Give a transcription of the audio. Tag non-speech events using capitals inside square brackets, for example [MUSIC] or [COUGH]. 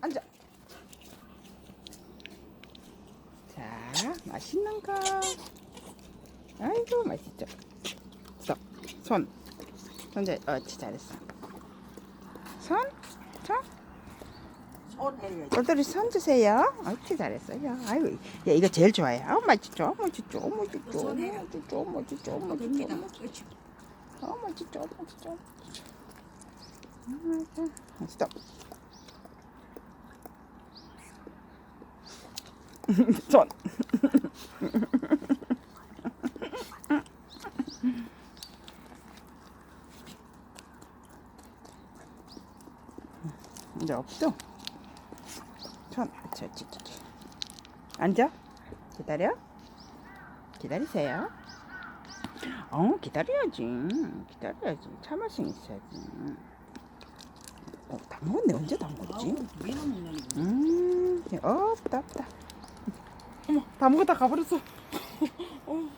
앉아. 자, 맛있는 거. 아이고, 맛있죠. 쏙, 손. 손재, 어치 잘했어. 손, 손. 똘똘이 손 주세요. 어치 잘했어요. 아이고, 야, 이거 제일 좋아해. 아, 맛있죠? 맛있죠? 맛있죠? 손 해요. 맛있죠? 맛있죠? 됩니다. 맛있죠? 어, 맛있죠? 맛있죠? 음, 맛있다. [LAUGHS] 손. 이제 없어. 손. 저, 저, 저, 저. 앉아. 기다려. 기다리세요. 어, 기다려야지. 기다려야지. 참을심 있어야지. 어, 다 먹었네. 언제 미는 놈이. 음, 없다, 없다. 어머 다 먹었다 가버렸어. [LAUGHS] 어.